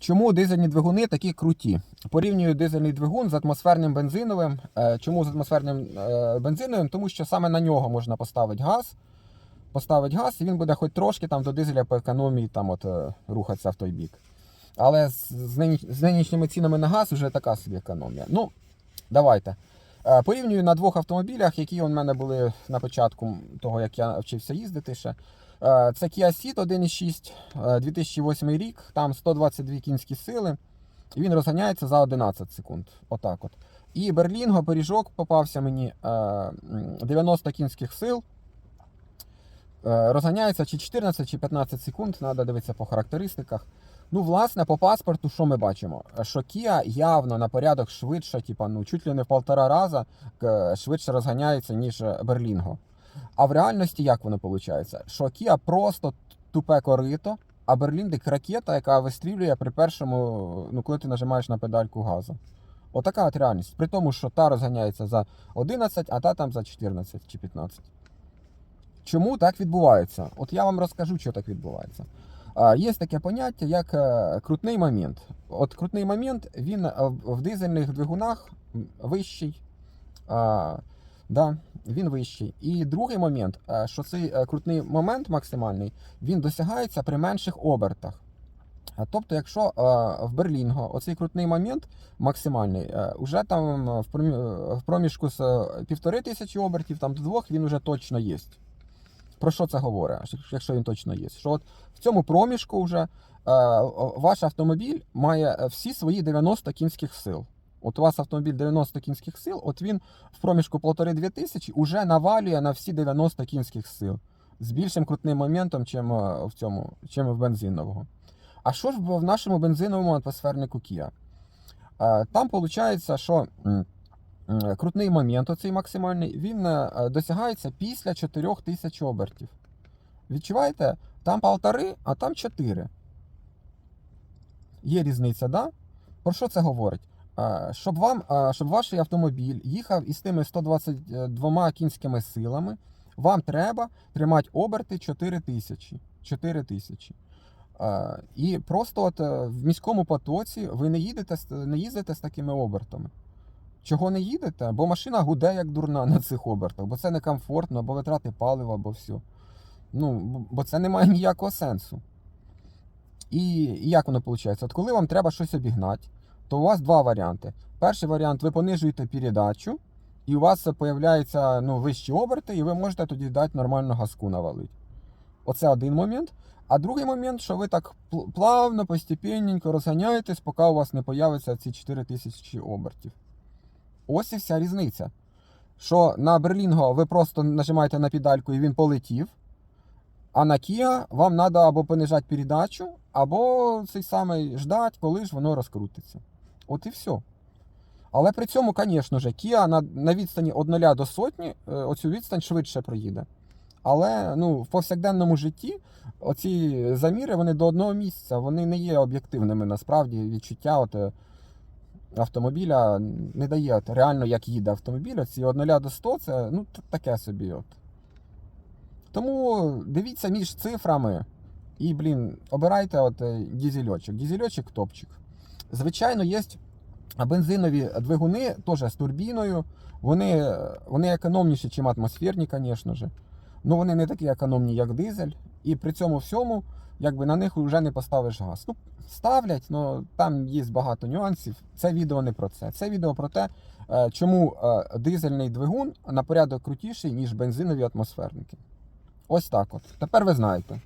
Чому дизельні двигуни такі круті? Порівнюю дизельний двигун з атмосферним бензиновим. Е, Чому з атмосферним е, бензиновим? Тому що саме на нього можна поставити газ. Поставити газ, і він буде хоч трошки там до дизеля по економії там от, е, рухатися в той бік. Але з, з, нині- з нинішніми цінами на газ вже така собі економія. Ну, давайте. Порівнюю на двох автомобілях, які у мене були на початку того, як я вчився їздити ще. Е, Це Kia Ceed 1.6, е, 2008 рік, там 122 кінські сили, і він розганяється за 11 секунд. Отак от. І Берлінго, пиріжок попався мені е, 90 кінських сил. Е, Розганяється чи 14, чи 15 секунд, треба дивитися по характеристиках. Ну, власне, по паспорту, що ми бачимо? Що Kia явно на порядок швидше, типа, ну, чуть ли не в полтора рази е, швидше розганяється, ніж е, Берлінго. А в реальності як воно виходить? Що Kia просто тупе корито, а Берліндик ракета, яка вистрілює при першому, ну, коли ти нажимаєш на педальку газу. Отака от реальність. При тому, що та розганяється за 11, а та там за 14 чи 15. Чому так відбувається? От я вам розкажу, що так відбувається. Є таке поняття, як е, крутний момент. От крутний момент він е, в дизельних двигунах вищий. А, да, він вищий. І другий момент, е, що цей е, крутний момент максимальний, він досягається при менших обертах. Тобто, якщо е, в Берлінго оцей крутний момент максимальний, е, уже там в проміжку з півтори тисячі обертів, там до двох він уже точно є. Про що це говорить, якщо він точно є? Що от в цьому проміжку вже ваш автомобіль має всі свої 90 кінських сил. От у вас автомобіль 90 кінських сил, от він в проміжку 1,5-2 тисячі вже навалює на всі 90 кінських сил з більшим крутним моментом, чим е, в цьому, чим в бензинового. А що ж в нашому бензиновому атмосфернику Kia? Е, Там виходить, що крутний момент, оцей максимальний, він е, досягається після 4000 обертів. Відчуваєте? Там полтори, а там 4. Є різниця, да? Про що це говорить? Е, Щоб вам, е, щоб ваш автомобіль їхав із тими 122 кінськими силами, вам треба тримати оберти 4 тисячі. 4 тисячі. Е, І просто от в міському потоці ви не їдете не їздите з такими обертами. Чого не їдете? Бо машина гуде як дурна на цих обертах, бо це некомфортно, бо витрати палива, бо все. Ну, бо це не має ніякого сенсу. І, і як воно виходить? От коли вам треба щось обігнати, то у вас два варіанти. Перший варіант ви понижуєте передачу, і у вас з'являються ну, вищі оберти, і ви можете тоді дати нормально газку навалити. Оце один момент. А другий момент, що ви так плавно, постепенненько розганяєтесь, поки у вас не появиться ці 4000 обертів. Ось і вся різниця. Що на Берлінго ви просто нажимаєте на педальку і він полетів. А на Kia вам треба або понижати передачу, або цей самий ждати, коли ж воно розкрутиться. От і все. Але при цьому, звісно ж, Kia на, на відстані від 0 до сотні е, оцю відстань швидше проїде. Але ну, в повсякденному житті оці заміри вони до одного місця, вони не є об'єктивними. Насправді відчуття от, е, автомобіля не дає от, реально, як їде автомобіль. Ці від 0 до 100 це ну, таке собі. От. Тому дивіться між цифрами і, блін, обирайте от е, дізельочок. Дізельочок топчик. Звичайно, є бензинові двигуни теж з турбіною. Вони, вони економніші, ніж атмосферні, звісно ж. Ну вони не такі економні, як дизель. І при цьому всьому, якби на них вже не поставиш газ. Ну, ставлять, але там є багато нюансів. Це відео не про це. Це відео про те, е, чому е, дизельний двигун на порядок крутіший, ніж бензинові атмосферники. Ось так от. Тепер ви знаєте.